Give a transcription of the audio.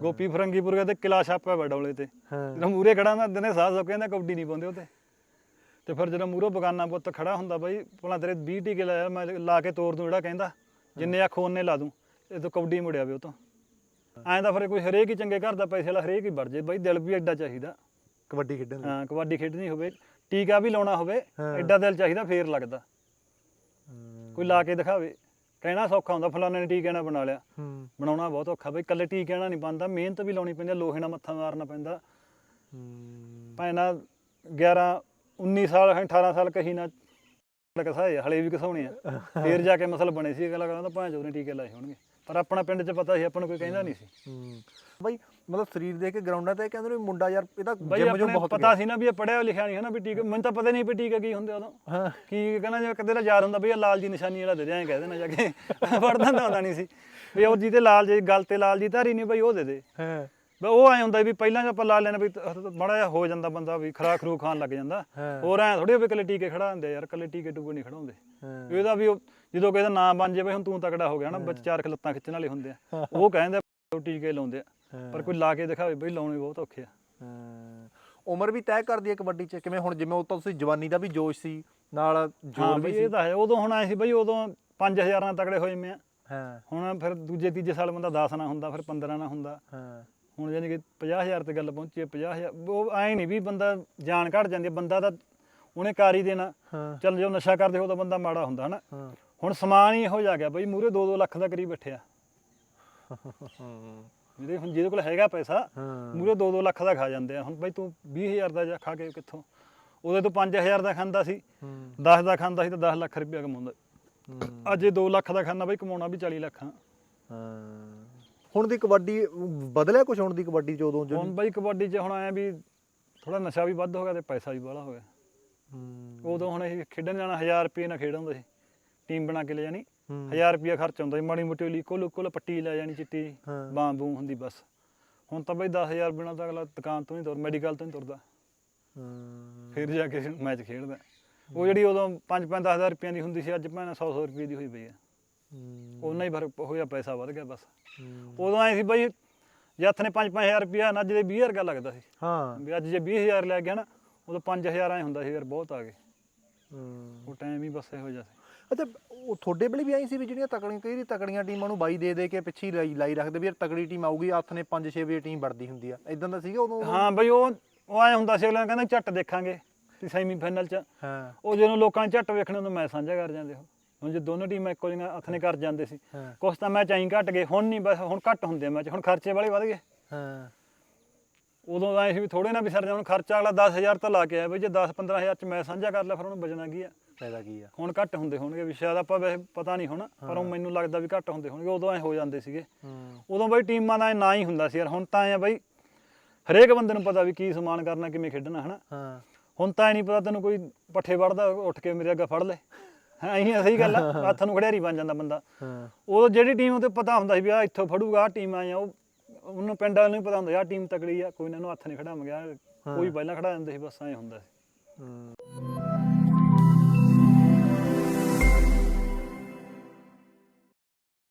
ਗੋਪੀ ਫਰੰਗੀਪੁਰ ਤੇ ਕਿਲਾ ਛਾਪਿਆ ਬਡੌਲੇ ਤੇ। ਹਾਂ। ਜਦੋਂ ਮੂਰੇ ਖੜਾ ਹੁੰਦਾ ਦਿਨੇ ਸਾਹ ਸੋ ਕਹਿੰਦਾ ਕਬੱਡੀ ਨਹੀਂ ਪਾਉਂਦੇ ਉਹਤੇ ਤੇ ਫਿਰ ਜਦੋਂ ਮੂਰੋ ਬਗਾਨਾ ਪੁੱਤ ਖੜਾ ਹੁੰਦਾ ਬਾਈ ਭਲਾ ਤੇਰੇ 20 ਟੀਕੇ ਲਾਇਆ ਮੈਂ ਲਾ ਕੇ ਤੋੜ ਦੂੰ ਜਿਹੜਾ ਕਹਿੰਦਾ ਜਿੰਨੇ ਆਖੋ ਉਹਨੇ ਲਾ ਦੂੰ ਇਹ ਤੋਂ ਕਬੱਡੀ ਮੁੜਿਆ ਵੇ ਉਹ ਤੋਂ। ਐਂ ਤਾਂ ਫਿਰ ਕੋਈ ਹਰੇਕ ਹੀ ਚੰਗੇ ਘਰ ਦਾ ਪੈਸੇ ਵਾਲਾ ਹਰੇਕ ਹੀ ਵੜ ਜੇ ਬਾਈ ਦਿਲ ਵੀ ਐਡਾ ਚਾਹੀਦਾ। ਕਬੱਡੀ ਖੇਡਣ ਲਈ। ਹਾਂ ਕਬੱਡੀ ਖੇਡਣੀ ਹੋਵੇ ਟੀਕਾ ਵੀ ਲਾਉਣਾ ਹੋਵੇ। ਐਡਾ ਦਿਲ ਚਾਹੀਦਾ ਫੇਰ ਲੱਗਦਾ। ਕੋਈ ਲਾ ਕੇ ਦਿਖਾਵੇ। ਕਹਿਣਾ ਸੌਖਾ ਹੁੰਦਾ ਫਲਾਣੇ ਨੇ ਟੀਕੇ ਨਾਲ ਬਣਾ ਲਿਆ। ਹੂੰ। ਬਣਾਉਣਾ ਬਹੁਤ ਔਖਾ ਬਈ ਇਕੱਲੇ ਟੀਕੇ ਨਾਲ ਨਹੀਂ ਬਣਦਾ ਮਿਹਨਤ ਵੀ ਲਾਉਣੀ ਪੈਂਦੀ ਆ, ਲੋਹੇ ਨਾਲ ਮੱਥਾ ਮਾਰਨਾ ਪੈਂਦਾ। ਹੂੰ। ਭਾਵੇਂ 11 19 ਸਾਲ 18 ਸਾਲ ਕਹੀ ਨਾ ਕਸਾਏ ਹਲੇ ਵੀ ਕਸਾਉਣੇ ਆ। ਫੇਰ ਜਾ ਕੇ ਮਸਲ ਬਣੇ ਸੀ ਅਗਲਾ ਕਹਿੰਦਾ ਭਾਂ ਚੋਂ ਟੀਕੇ ਲਾਏ ਹੋਣਗੇ। ਪਰ ਆਪਣਾ ਪਿੰਡ 'ਚ ਪਤਾ ਸੀ ਆਪਾਂ ਨੂੰ ਕੋਈ ਕਹਿੰਦਾ ਨਹੀਂ ਸੀ। ਹੂੰ ਬਈ ਮਤਲਬ ਸਰੀਰ ਦੇਖ ਕੇ ਗਰਾਊਂਡਾਂ ਤੇ ਕਹਿੰਦੇ ਨੇ ਮੁੰਡਾ ਯਾਰ ਇਹਦਾ ਬਈ ਜਿਮ ਜੋ ਆਪਣੇ ਬਹੁਤ ਪਤਾ ਸੀ ਨਾ ਵੀ ਇਹ ਪੜਿਆ ਲਿਖਿਆ ਨਹੀਂ ਹੈ ਨਾ ਵੀ ਟੀਕੇ ਮੈਨੂੰ ਤਾਂ ਪਤਾ ਨਹੀਂ ਵੀ ਟੀਕੇ ਕੀ ਹੁੰਦੇ ਉਦੋਂ। ਹਾਂ। ਕੀ ਕਹਿੰਦਾ ਜੇ ਕਦੇ ਦਾ ਯਾਰ ਹੁੰਦਾ ਬਈ ਇਹ ਲਾਲ ਜੀ ਨਿਸ਼ਾਨੀ ਜਿਹੜਾ ਦੇ ਦੇ ਐਂ ਕਹਿ ਦੇਣਾ ਜਾ ਕੇ। ਪੜਦਾ ਤਾਂ ਹੁੰਦਾ ਨਹੀਂ ਸੀ। ਵੀ ਉਹ ਜਿਹਦੇ ਲਾਲ ਜੀ ਗੱਲ ਤੇ ਲਾਲ ਜੀ ਧਾਰੀ ਨਹੀਂ ਬਈ ਉਹ ਦੇ ਦੇ। ਹਾਂ। ਬਈ ਉਹ ਐ ਹੁੰਦਾ ਵੀ ਪਹਿਲਾਂ ਜੇ ਆਪਾਂ ਲਾ ਲੈਣਾ ਵੀ ਬੜਾ ਜਿਹਾ ਹੋ ਜਾਂਦਾ ਬੰਦਾ ਵੀ ਖਰਾ ਖਰੂ ਖਾਣ ਲੱਗ ਜਾਂਦਾ। ਹੋਰ ਐ ਥੋੜੀ ਵੀ ਇਕੱਲੇ ਟੀਕੇ ਖੜਾ ਹੁੰਦੇ ਯਾਰ ਇਕੱਲੇ ਟੀਕੇ ਟੂਕੇ ਨਹੀਂ ਖੜਾਉਂਦੇ। ਇਹਦਾ ਵੀ ਉਹ ਜਦੋਂ ਕਿਸੇ ਦਾ ਨਾਮ ਬਣ ਜਾਵੇ ਹੁਣ ਤੂੰ ਤਕੜਾ ਹੋ ਗਿਆ ਨਾ ਬੱਚੇ ਚਾਰ ਖਲੱਤਾਂ ਖਿੱਚਣ ਵਾਲੇ ਹੁੰਦੇ ਆ। ਉਹ ਕਹਿੰਦੇ ਆ, ਉਹ ਟੀਕੇ ਲਾਉਂਦੇ ਆ। ਪਰ ਕੋਈ ਲਾ ਕੇ ਦਿਖਾਵੇ ਬਈ ਲਾਉਣੇ ਬਹੁਤ ਔਖੇ ਆ। ਉਮਰ ਵੀ ਤੈਅ ਕਰਦੀ ਹੈ ਕਬੱਡੀ 'ਚ ਕਿਵੇਂ ਹੁਣ ਜਿਵੇਂ ਉਹ ਤਾਂ ਤੁਸੀਂ ਜਵਾਨੀ ਦਾ ਵੀ ਜੋਸ਼ ਸੀ ਨਾਲ ਹਾਂ ਜੋਰ ਬਈ ਵੀ ਇਹ ਸੀ ਤਾਂ ਹੈ ਉਦੋਂ ਹੁਣ ਆਏ ਸੀ ਬਈ ਉਦੋਂ 5000 ਨਾਲ ਤਕੜੇ ਹੋਏ ਮੈਂ। ਹਾਂ। ਹੁਣ ਫਿਰ ਦੂਜੇ ਤੀਜੇ ਸਾਲ ਬੰਦਾ 10 ਨਾ ਹੁੰਦਾ ਫਿਰ 15 ਨਾ ਹੁੰਦਾ। ਹਾਂ। ਹੁਣ ਯਾਨੀ ਕਿ 50000 ਤੇ ਗੱਲ ਪਹੁੰਚੀ ਹੈ 50000 ਉਹ ਐ ਨਹੀਂ ਵੀ ਬੰਦਾ ਜਾਨ ਘਟ ਜਾਂਦੀ ਹੈ ਬੰਦਾ ਤਾਂ ਉਹਨੇ ਕਾਰ ਹੀ ਦੇਣਾ। ਹਾਂ। ਚੱਲ ਜੋ ਨਸ਼ਾ ਕਰਦੇ ਹੋ ਤਾਂ ਬੰਦਾ ਮਾੜਾ ਹੁੰਦਾ ਹਨਾ? ਹਾਂ। ਹੁਣ ਸਮਾਨ ਹੀ ਇਹੋ ਜਾ ਗਿਆ ਬਈ ਮੂਰੇ 2-2 ਲੱਖ ਦਾ ਕਰੀਬ ਬੈਠਿਆ ਹਾਂ। ਜਿਹਦੇ ਹੁਣ ਜਿਹਦੇ ਕੋਲ ਹੈਗਾ ਪੈਸਾ ਮੂਰੇ 2-2 ਲੱਖ ਦਾ ਖਾ ਜਾਂਦੇ ਆ। ਹੁਣ ਬਈ ਤੂੰ 20000 ਦਾ ਜਾ ਖਾ ਕੇ ਕਿੱਥੋਂ? ਉਹਦੇ ਤੋਂ 5000 ਦਾ ਖਾਂਦਾ ਸੀ ਹੂੰ। 10 ਦਾ ਖਾਂਦਾ ਸੀ ਤਾਂ 10 ਲੱਖ ਰੁਪਇਆ ਕਮਾਉਂਦਾ। ਅੱਜ ਇਹ 2 ਲੱਖ ਦਾ ਖਾਣਾ ਬਈ ਕਮਾਉਣਾ ਵੀ 40 ਲੱਖ ਹਾਂ। ਹੁਣ ਦੀ ਕਬੱਡੀ ਬਦਲਿਆ ਕੁਝ ਹੁਣ ਦੀ ਕਬੱਡੀ ਚ ਉਦੋਂ ਹੁਣ ਬਈ ਕਬੱਡੀ 'ਚ ਹੁਣ ਆਇਆ ਵੀ ਥੋੜਾ ਨਸ਼ਾ ਵੀ ਵੱਧ ਹੋ ਗਿਆ ਤੇ ਪੈਸਾ ਵੀ ਬਾਹਲਾ ਹੋ ਗਿਆ। ਉਦੋਂ ਹੁਣ ਇਹ ਖੇਡਣ ਜਾਣਾ 1000 ਰੁਪਏ ਨਾਲ ਖੇਡ ਹੁੰਦਾ ਸੀ। ਟੀਮ ਬਣਾ ਕੇ ਲੈ ਜਾਣੀ। ਹੂੰ। 1000 ਰੁਪਏ ਖਰਚ ਆਉਂਦਾ ਸੀ। ਮਾੜੀ ਮੋਟੀ ਲੀਕੋ ਲੁਕੋ ਪੱਟੀ ਲੈ ਜਾਣੀ ਚਿੱਟੀ। ਬਾਂ ਬੂੰ ਹੁੰਦੀ ਬਸ। ਹੁਣ ਤਾਂ ਬਈ 10000 ਬਿਨਾਂ ਤਾਂ ਅਗਲਾ ਦੁਕਾਨ ਤੋਂ ਨਹੀਂ ਤੁਰ ਮੈਡੀਕਲ ਤੋਂ ਨਹੀਂ ਤੁਰਦਾ। ਫਿਰ ਜਾ ਕੇ ਮੈਚ ਖੇਡਦਾ। ਉਹ ਜਿਹੜੀ ਉਦੋਂ 5-5 10000 ਰੁਪਏ ਦੀ ਹੁੰਦੀ ਸੀ ਅੱਜ ਭਾਵੇਂ 100-100 ਰੁਪਏ ਦੀ ਹੋਈ ਪਈ ਆ। ਹੂੰ। ਉਹਨਾਂ ਹੀ ਫ਼ਰਕ ਹੋਇਆ ਪੈਸਾ ਵੱਧ ਗਿਆ ਬਸ। ਉਦੋਂ ਐ ਸੀ ਬਈ ਜੇ ਹੱਥ ਨੇ 5-5000 ਰੁਪਏ ਨਾ ਅੱਜ ਦੇ 20000 ਰੁਪਇਆ ਲੱਗਦਾ ਸੀ। ਹਾਂ। ਵੀ ਅੱਜ ਜੇ 20000 ਲੈ ਗਿਆ ਨਾ ਉਦੋਂ 5000 ਐ ਹੁੰਦਾ ਸੀ ਯਾਰ ਬਹੁਤ ਆ ਗਏ। ਉਹ ਟਾਈਮ ਹੀ ਬਸ ਇਹੋ ਜਿਹਾ ਸੀ। ਅੱਛਾ ਉਹ ਤੁਹਾਡੇ ਵੇਲੇ ਵੀ ਆਈ ਸੀ ਵੀ ਜਿਹੜੀਆਂ ਤਕੜੀਆਂ ਕਈ ਤਕੜੀਆਂ ਟੀਮਾਂ ਨੂੰ ਬਾਈ ਦੇ ਦੇ ਕੇ ਪਿੱਛੇ ਲਾਈ ਲਾਈ ਰੱਖਦੇ ਵੀ ਯਾਰ ਤਕੜੀ ਟੀਮ ਆਊਗੀ ਹੱਥ ਨੇ 5-6 ਵਜੇ ਟੀਮ ਵੜਦੀ ਹੁੰਦੀ ਆ। ਇਦਾਂ ਦਾ ਸੀਗਾ ਉਦੋਂ? ਹਾਂ ਬਈ ਉਹ ਉਹ ਐ ਹੁੰਦਾ ਸੀ ਅਗਲਾ ਕਹਿੰਦਾ ਝੱਟ ਦੇਖਾਂਗੇ ਤੇ ਸੈਮੀਫਾਈਨਲ ਚ। ਹਾਂ। ਉਹ ਜਦੋਂ ਲੋਕਾਂ ਨੇ ਝੱਟ ਵੇਖਣੇ ਉਹਨੂੰ ਮੈਚ ਸਾਂਝਾ ਕਰ ਜਾਂਦੇ ਹੋ ਹੁਣ ਜੇ ਦੋਨੋਂ ਟੀਮਾਂ ਇੱਕੋ ਜਿਹੀਆਂ ਹੱਥ ਨੇ ਕਰ ਜਾਂਦੇ ਸੀ। ਹਾਂ। ਕੁਛ ਤਾਂ ਮੈਚ ਐਂ ਘਟ ਗਏ ਹੁਣ ਨਹੀਂ ਬਸ ਹੁਣ ਘੱਟ ਹੁੰਦੇ ਮੈਚ ਹੁਣ ਖਰਚੇ ਵਾਲੇ ਵੱਧ ਗਏ। ਹਾਂ। ਉਦੋਂ ਐ ਸੀ ਵੀ ਥੋੜੇ ਨਾ ਵੀ ਸਰ ਜਾ ਹੁਣ ਖਰਚਾ ਅਗਲਾ 10000 ਤਾਂ ਲਾ ਕੇ ਆਇਆ ਬਈ ਜੇ 10 15000 ਚ ਮੈਚ ਸਾਂਝਾ ਕਰ ਲਿਆ ਫਿਰ ਉਹਨੂੰ ਬਚਣਾ ਕੀ ਆ? ਫਾਇਦਾ ਕੀ ਆ? ਹੁਣ ਘੱਟ ਹੁੰਦੇ ਹੋਣਗੇ ਵੀ ਸ਼ਾਇਦ ਆਪਾਂ ਵੈਸੇ ਪਤਾ ਨਹੀਂ ਹੁਣ ਪਰ ਉਹ ਮੈਨੂੰ ਲੱਗਦਾ ਵੀ ਘੱਟ ਹੁੰਦੇ ਹੋਣਗੇ ਉਦੋਂ ਐ ਹੋ ਜਾਂਦੇ ਸੀਗੇ। ਉਦੋਂ ਬਈ ਟੀਮਾਂ ਦਾ ਨਾ ਹੀ ਹੁੰਦਾ ਸੀ ਯਾਰ ਹੁਣ ਤਾਂ ਐ ਬਈ ਹਰੇਕ ਬੰਦੇ ਨੂੰ ਪਤਾ ਵੀ ਕੀ ਸਮਾਨ ਕਰਨਾ ਕਿਵੇਂ ਖੇਡਣਾ ਹਨਾ? ਹਾਂ। ਹੁਣ ਤਾਂ ਐ ਨਹੀਂ ਪਤਾ ਤੈਨੂੰ ਕੋਈ ਪੱਠੇ ਵੜਦਾ ਉੱਠ ਕੇ ਮੇਰੇ ਅੱਗੇ ਫੜ ਲੈ। ਹਾਂ ਇਹੀ ਸਹੀ ਗੱਲ ਆ। ਹੱਥ ਨੂੰ ਖੜਿਆਰੀ ਬਣ ਜਾਂਦਾ ਬੰਦਾ। ਹਾਂ। ਉਦੋਂ ਜਿਹੜੀ ਟੀਮ ਉਹਤੇ ਪਤਾ ਹੁੰਦਾ ਸੀ ਵੀ ਆ ਇੱਥੋਂ ਫੜੂਗਾ ਆ ਟੀਮ ਆਇਆ ਉਹ ਉਹਨੂੰ ਪਿੰਡਾਂ ਨੂੰ ਪਤਾ ਹੁੰਦਾ ਆ ਟੀਮ ਤਕੜੀ ਆ ਕੋਈ ਨਾ ਇਹਨੂੰ ਹੱਥ ਨਹੀਂ ਖੜਾਵਾਂਗੇ ਕੋਈ ਪਹਿਲਾਂ ਖੜਾ ਜਾਂਦੇ ਸੀ ਬਸ ਐ ਹੁੰਦਾ ਸੀ।